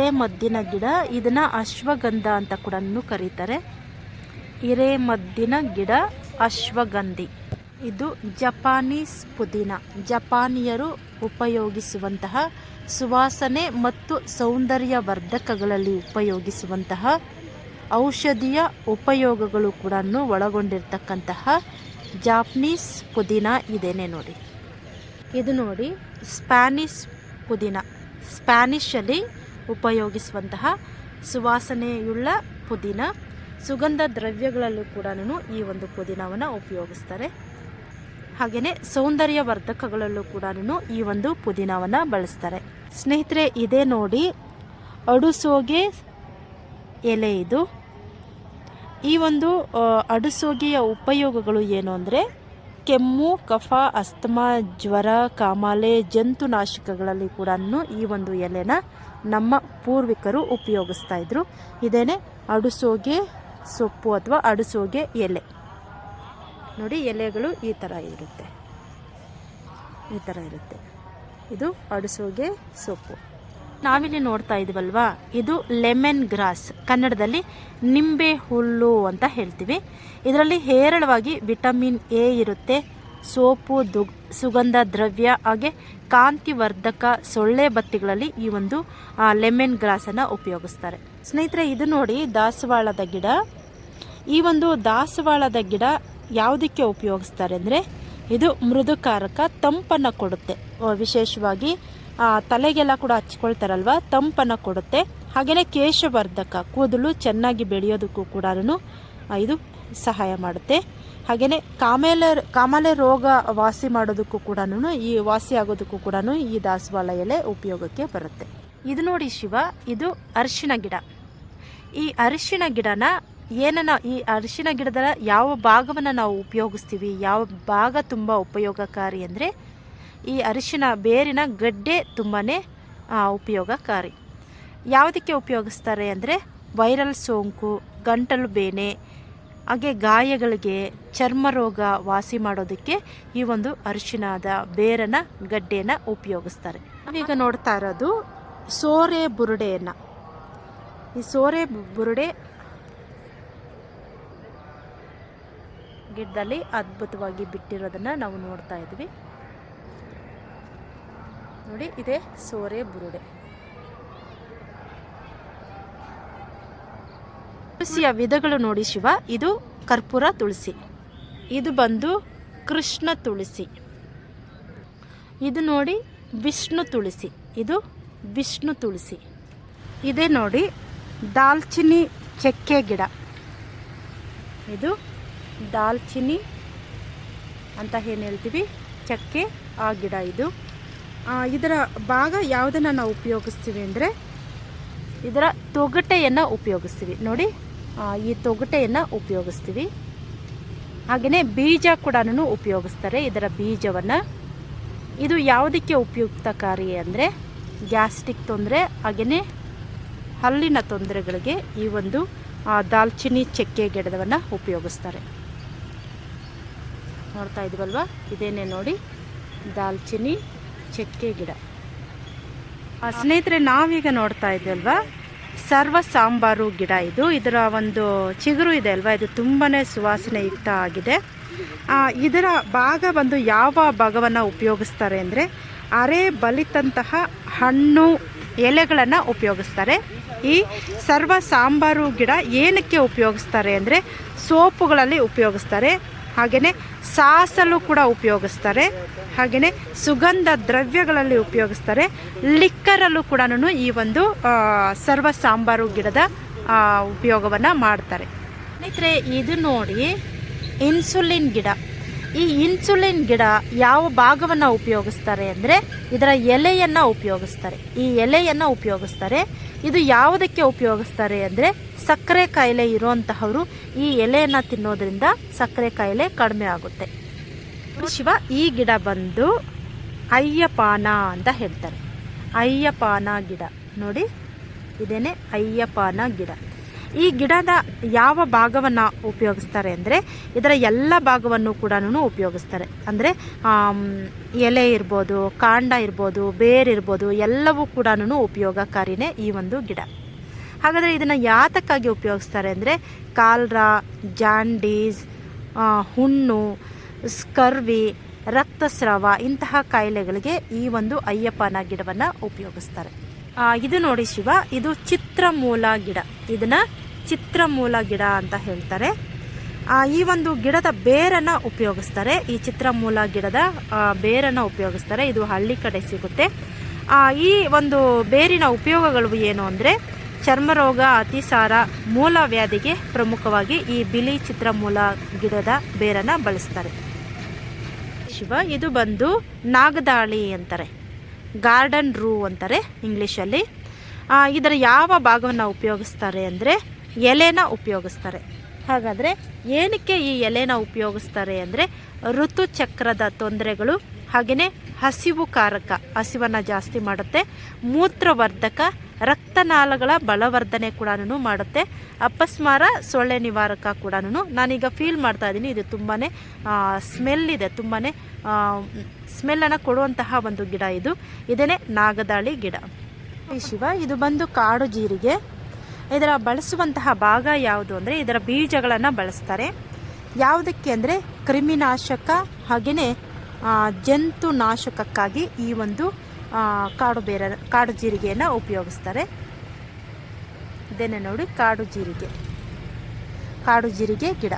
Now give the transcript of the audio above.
ಹಿರೇಮದ್ದಿನ ಗಿಡ, ಇದನ್ನ ಅಶ್ವಗಂಧ ಅಂತ ಕೂಡ ಕರೀತಾರೆ. ಹಿರೇಮದ್ದಿನ ಗಿಡ, ಅಶ್ವಗಂಧಿ. ಇದು ಜಪಾನೀಸ್ ಪುದೀನ. ಜಪಾನಿಯರು ಉಪಯೋಗಿಸುವಂತಹ ಸುವಾಸನೆ ಮತ್ತು ಸೌಂದರ್ಯವರ್ಧಕಗಳಲ್ಲಿ ಉಪಯೋಗಿಸುವಂತಹ ಔಷಧೀಯ ಉಪಯೋಗಗಳು ಕೂಡ ಒಳಗೊಂಡಿರ್ತಕ್ಕಂತಹ ಜಾಪನೀಸ್ ಪುದೀನ ಇದೇನೆ ನೋಡಿ. ಇದು ನೋಡಿ ಸ್ಪ್ಯಾನಿಷ್ ಪುದೀನ. ಸ್ಪ್ಯಾನಿಷಲ್ಲಿ ಉಪಯೋಗಿಸುವಂತಹ ಸುವಾಸನೆಯುಳ್ಳ ಪುದೀನ. ಸುಗಂಧ ದ್ರವ್ಯಗಳಲ್ಲೂ ಕೂಡ ಈ ಒಂದು ಪುದೀನವನ್ನು ಉಪಯೋಗಿಸ್ತಾರೆ. ಹಾಗೆಯೇ ಸೌಂದರ್ಯವರ್ಧಕಗಳಲ್ಲೂ ಕೂಡ ಈ ಒಂದು ಪುದೀನವನ್ನು ಬಳಸ್ತಾರೆ. ಸ್ನೇಹಿತರೆ, ಇದೇ ನೋಡಿ, ಅಡುಸೋಗೆ ಎಲೆ ಇದು. ಈ ಒಂದು ಅಡುಸೋಗೆಯ ಉಪಯೋಗಗಳು ಏನು ಅಂದರೆ ಕೆಮ್ಮು, ಕಫ, ಅಸ್ತಮಾ, ಜ್ವರ, ಕಾಮಾಲೆ ಜಂತುನಾಶಕಗಳಲ್ಲಿ ಕೂಡ ಈ ಒಂದು ಎಲೆನ ನಮ್ಮ ಪೂರ್ವಿಕರು ಉಪಯೋಗಿಸ್ತಾ ಇದ್ರು. ಇದೇನೆ ಅಡುಸೋಗೆ ಸೊಪ್ಪು ಅಥವಾ ಅಡುಸೋಗೆ ಎಲೆ. ನೋಡಿ, ಎಲೆಗಳು ಈ ಥರ ಇರುತ್ತೆ. ಈ ಥರ ಇರುತ್ತೆ. ಇದು ಅಡುಸೋಗೆ ಸೊಪ್ಪು. ನಾವಿಲ್ಲಿ ನೋಡ್ತಾ ಇದೀವಲ್ವಾ? ಇದು ಲೆಮನ್ ಗ್ರಾಸ್, ಕನ್ನಡದಲ್ಲಿ ನಿಂಬೆ ಹುಲ್ಲು ಅಂತ ಹೇಳ್ತೀವಿ. ಇದರಲ್ಲಿ ಹೇರಳವಾಗಿ ವಿಟಮಿನ್ ಎ ಇರುತ್ತೆ. ಸೋಪು ದು ಸುಗಂಧ, ದ್ರವ್ಯ ಹಾಗೆ ಕಾಂತಿವರ್ಧಕ ಸೊಳ್ಳೆ ಬತ್ತಿಗಳಲ್ಲಿ ಈ ಒಂದು ಲೆಮನ್ ಗ್ರಾಸನ್ನು ಉಪಯೋಗಿಸ್ತಾರೆ. ಸ್ನೇಹಿತರೆ, ಇದು ನೋಡಿ ದಾಸವಾಳದ ಗಿಡ. ಈ ಒಂದು ದಾಸವಾಳದ ಗಿಡ ಯಾವುದಕ್ಕೆ ಉಪಯೋಗಿಸ್ತಾರೆ ಅಂದರೆ, ಇದು ಮೃದುಕಾರಕ ತಂಪನ್ನು ಕೊಡುತ್ತೆ. ವಿಶೇಷವಾಗಿ ತಲೆಗೆಲ್ಲ ಕೂಡ ಹಚ್ಕೊಳ್ತಾರಲ್ವ? ತಂಪನ್ನು ಕೊಡುತ್ತೆ. ಹಾಗೆಯೇ ಕೇಶವರ್ಧಕ ಕೂದಲು ಚೆನ್ನಾಗಿ ಬೆಳೆಯೋದಕ್ಕೂ ಕೂಡ ಇದು ಸಹಾಯ ಮಾಡುತ್ತೆ. ಹಾಗೆಯೇ ಕಾಮೇಲೆ, ಕಾಮಾಲೆ ರೋಗ ವಾಸಿ ಮಾಡೋದಕ್ಕೂ ಕೂಡ ಈ ವಾಸಿ ಆಗೋದಕ್ಕೂ ಕೂಡ ಈ ದಾಸವಾಳ ಎಲೆ ಉಪಯೋಗಕ್ಕೆ ಬರುತ್ತೆ. ಇದು ನೋಡಿ ಶಿವ, ಇದು ಅರಿಶಿನ ಗಿಡ. ಈ ಅರಿಶಿನ ಗಿಡನ ಏನನ್ನ, ಈ ಅರಿಶಿನ ಗಿಡದ ಯಾವ ಭಾಗವನ್ನು ನಾವು ಉಪಯೋಗಿಸ್ತೀವಿ, ಯಾವ ಭಾಗ ತುಂಬ ಉಪಯೋಗಕಾರಿ ಅಂದರೆ ಈ ಅರಿಶಿನ ಬೇರಿನ ಗಡ್ಡೆ ತುಂಬಾ ಉಪಯೋಗಕಾರಿ. ಯಾವುದಕ್ಕೆ ಉಪಯೋಗಿಸ್ತಾರೆ ಅಂದರೆ ವೈರಲ್ ಸೋಂಕು, ಗಂಟಲು ಬೇನೆ, ಹಾಗೆ ಗಾಯಗಳಿಗೆ ಚರ್ಮ ರೋಗ ವಾಸಿ ಮಾಡೋದಕ್ಕೆ ಈ ಒಂದು ಅರಿಶಿಣದ ಬೇರನ ಗಡ್ಡೆಯನ್ನು ಉಪಯೋಗಿಸ್ತಾರೆ. ನಾವೀಗ ನೋಡ್ತಾ ಇರೋದು ಸೋರೆ ಬುರುಡೆಯನ್ನು. ಈ ಸೋರೆ ಬುರುಡೆ ಗಿಡದಲ್ಲಿ ಅದ್ಭುತವಾಗಿ ಬಿಟ್ಟಿರೋದನ್ನು ನಾವು ನೋಡ್ತಾ ಇದ್ವಿ. ನೋಡಿ, ಇದೆ ಸೋರೆ ಬುರುಡೆ. ತುಳಸಿಯ ವಿಧಗಳು ನೋಡಿ ಶಿವ, ಇದು ಕರ್ಪೂರ ತುಳಸಿ, ಇದು ಬಂದು ಕೃಷ್ಣ ತುಳಸಿ. ಇದು ನೋಡಿ ವಿಷ್ಣು ತುಳಸಿ, ಇದು ವಿಷ್ಣು ತುಳಸಿ. ಇದೆ ನೋಡಿ ದಾಲ್ಚಿನ್ನಿ ಚಕ್ಕೆ ಗಿಡ, ಇದು ದಾಲ್ಚಿನಿ ಅಂತ ಏನು ಹೇಳ್ತೀವಿ? ಚಕ್ಕೆ ಆ ಗಿಡ ಇದು. ಇದರ ಭಾಗ ಯಾವುದನ್ನು ನಾವು ಉಪಯೋಗಿಸ್ತೀವಿ ಅಂದರೆ ಇದರ ತೊಗಟೆಯನ್ನು ಉಪಯೋಗಿಸ್ತೀವಿ. ನೋಡಿ ಈ ತೊಗಟೆಯನ್ನು ಉಪಯೋಗಿಸ್ತೀವಿ. ಹಾಗೆಯೇ ಬೀಜ ಕೂಡ ಉಪಯೋಗಿಸ್ತಾರೆ ಇದರ ಬೀಜವನ್ನು. ಇದು ಯಾವುದಕ್ಕೆ ಉಪಯುಕ್ತಕಾರಿ ಅಂದರೆ ಗ್ಯಾಸ್ಟ್ರಿಕ್ ತೊಂದರೆ ಹಾಗೆಯೇ ಹಲ್ಲಿನ ತೊಂದರೆಗಳಿಗೆ ಈ ಒಂದು ದಾಲ್ಚಿನ್ನಿ ಚಕ್ಕೆ ಗಿಡದವನ್ನು ಉಪಯೋಗಿಸ್ತಾರೆ. ನೋಡ್ತಾ ಇದ್ವಲ್ವ? ಇದೇನೆ ನೋಡಿ, ದಾಲ್ಚಿನ್ನಿ ಚಕ್ಕೆ ಗಿಡ. ಆ, ಸ್ನೇಹಿತರೆ ನಾವೀಗ ನೋಡ್ತಾ ಇದ್ದೀವಲ್ವಾ? ಸರ್ವ ಸಾಂಬಾರು ಗಿಡ ಇದು. ಇದರ ಒಂದು ಚಿಗುರು ಇದೆ ಅಲ್ವಾ? ಇದು ತುಂಬಾ ಸುವಾಸನೆಯುಕ್ತ ಆಗಿದೆ. ಇದರ ಭಾಗ ಬಂದು ಯಾವ ಭಾಗವನ್ನು ಉಪಯೋಗಿಸ್ತಾರೆ ಅಂದರೆ ಅರೆ ಬಲಿತಂತಹ ಹಣ್ಣು ಎಲೆಗಳನ್ನು ಉಪಯೋಗಿಸ್ತಾರೆ. ಈ ಸರ್ವ ಸಾಂಬಾರು ಗಿಡ ಏನಕ್ಕೆ ಉಪಯೋಗಿಸ್ತಾರೆ ಅಂದರೆ ಸೋಪುಗಳಲ್ಲಿ ಉಪಯೋಗಿಸ್ತಾರೆ. ಹಾಗೆಯೇ ಸಾಸಲು ಕೂಡ ಉಪಯೋಗಿಸ್ತಾರೆ. ಹಾಗೆಯೇ ಸುಗಂಧ ದ್ರವ್ಯಗಳಲ್ಲಿ ಉಪಯೋಗಿಸ್ತಾರೆ. ಲಿಕ್ಕರಲ್ಲೂ ಕೂಡ ಈ ಒಂದು ಸರ್ವ ಸಾಂಬಾರು ಗಿಡದ ಉಪಯೋಗವನ್ನು ಮಾಡ್ತಾರೆ. ಸ್ನೇಹಿತರೆ, ಇದು ನೋಡಿ, ಇನ್ಸುಲಿನ್ ಗಿಡ. ಈ ಇನ್ಸುಲಿನ್ ಗಿಡ ಯಾವ ಭಾಗವನ್ನು ಉಪಯೋಗಿಸ್ತಾರೆ ಅಂದರೆ ಇದರ ಎಲೆಯನ್ನು ಉಪಯೋಗಿಸ್ತಾರೆ. ಈ ಎಲೆಯನ್ನು ಉಪಯೋಗಿಸ್ತಾರೆ. ಇದು ಯಾವುದಕ್ಕೆ ಉಪಯೋಗಿಸ್ತಾರೆ ಅಂದರೆ ಸಕ್ಕರೆ ಕಾಯಿಲೆ ಇರುವಂತಹವರು ಈ ಎಲೆಯನ್ನು ತಿನ್ನೋದ್ರಿಂದ ಸಕ್ಕರೆ ಕಾಯಿಲೆ ಕಡಿಮೆ ಆಗುತ್ತೆ. ಶಿವ, ಈ ಗಿಡ ಬಂದು ಅಯ್ಯಪಾನ ಅಂತ ಹೇಳ್ತಾರೆ. ಅಯ್ಯಪಾನ ಗಿಡ. ನೋಡಿ, ಇದೇನೆ ಅಯ್ಯಪಾನ ಗಿಡ. ಈ ಗಿಡದ ಯಾವ ಭಾಗವನ್ನು ಉಪಯೋಗಿಸ್ತಾರೆ ಅಂದರೆ ಇದರ ಎಲ್ಲ ಭಾಗವನ್ನು ಕೂಡ ಉಪಯೋಗಿಸ್ತಾರೆ. ಅಂದರೆ ಎಲೆ ಇರ್ಬೋದು, ಕಾಂಡ ಇರ್ಬೋದು ಬೇರಿರ್ಬೋದು ಎಲ್ಲವೂ ಕೂಡ ಉಪಯೋಗಕಾರಿನೇ ಈ ಒಂದು ಗಿಡ. ಹಾಗಾದರೆ ಇದನ್ನು ಯಾತಕ್ಕಾಗಿ ಉಪಯೋಗಿಸ್ತಾರೆ ಅಂದರೆ, ಕಾಲ್ರಾ, ಜಾಂಡೀಸ್ ಹುಣ್ಣು, ಸ್ಕರ್ವಿ, ರಕ್ತಸ್ರಾವ ಇಂತಹ ಕಾಯಿಲೆಗಳಿಗೆ ಈ ಒಂದು ಅಯ್ಯಪ್ಪನ ಗಿಡವನ್ನು ಉಪಯೋಗಿಸ್ತಾರೆ. ಇದು ನೋಡಿ ಶಿವ, ಇದು ಚಿತ್ರಮೂಲ ಗಿಡ. ಇದನ್ನು ಚಿತ್ರಮೂಲ ಗಿಡ ಅಂತ ಹೇಳ್ತಾರೆ. ಈ ಒಂದು ಗಿಡದ ಬೇರನ್ನು ಉಪಯೋಗಿಸ್ತಾರೆ. ಈ ಚಿತ್ರಮೂಲ ಗಿಡದ ಬೇರನ್ನ ಉಪಯೋಗಿಸ್ತಾರೆ. ಇದು ಹಳ್ಳಿ ಕಡೆ ಸಿಗುತ್ತೆ. ಈ ಒಂದು ಬೇರಿನ ಉಪಯೋಗಗಳು ಏನು ಅಂದರೆ, ಚರ್ಮರೋಗ, ಅತಿಸಾರ, ಮೂಲ ವ್ಯಾಧಿಗೆ ಪ್ರಮುಖವಾಗಿ ಈ ಬಿಳಿ ಚಿತ್ರಮೂಲ ಗಿಡದ ಬೇರನ್ನು ಬಳಸ್ತಾರೆ. ಶಿವ, ಇದು ಬಂದು ನಾಗದಾಳಿ ಅಂತಾರೆ. ಗಾರ್ಡನ್ ರೂ ಅಂತಾರೆ ಇಂಗ್ಲೀಷಲ್ಲಿ. ಇದರ ಯಾವ ಭಾಗವನ್ನು ಉಪಯೋಗಿಸ್ತಾರೆ ಅಂದರೆ ಎಲೆನ ಉಪಯೋಗಿಸ್ತಾರೆ. ಹಾಗಾದರೆ ಏನಕ್ಕೆ ಈ ಎಲೆನ ಉಪಯೋಗಿಸ್ತಾರೆ ಅಂದರೆ ಋತುಚಕ್ರದ ತೊಂದರೆಗಳು ಹಾಗೆಯೇ ಹಸಿವು ಕಾರಕ, ಹಸಿವನ್ನು ಜಾಸ್ತಿ ಮಾಡುತ್ತೆ, ಮೂತ್ರವರ್ಧಕ ರಕ್ತನಾಳಗಳ ಬಲವರ್ಧನೆ ಕೂಡ ಮಾಡುತ್ತೆ. ಅಪಸ್ಮಾರ, ಸೊಳ್ಳೆ ನಿವಾರಕ ಕೂಡ ನಾನೀಗ ಫೀಲ್ ಮಾಡ್ತಾ ಇದ್ದೀನಿ. ಇದು ತುಂಬಾ ಸ್ಮೆಲ್ ಇದೆ. ತುಂಬಾ ಸ್ಮೆಲ್ಲನ್ನು ಕೊಡುವಂತಹ ಒಂದು ಗಿಡ ಇದು. ಇದೇನೆ ನಾಗದಾಳಿ ಗಿಡ. ಶಿವ, ಇದು ಬಂದು ಕಾಡು ಜೀರಿಗೆ. ಇದರ ಬಳಸುವಂತಹ ಭಾಗ ಯಾವುದು ಅಂದರೆ ಇದರ ಬೀಜಗಳನ್ನು ಬಳಸ್ತಾರೆ. ಯಾವುದಕ್ಕೆ ಅಂದರೆ ಕ್ರಿಮಿನಾಶಕ ಹಾಗೆಯೇ ಜಂತು ನಾಶಕಕ್ಕಾಗಿ ಈ ಒಂದು ಕಾಡು ಬೇರೆ ಕಾಡು ಜೀರಿಗೆಯನ್ನು ಉಪಯೋಗಿಸ್ತಾರೆ. ಇದನ್ನು ನೋಡಿ ಕಾಡು ಜೀರಿಗೆ. ಕಾಡು ಜೀರಿಗೆ ಗಿಡ.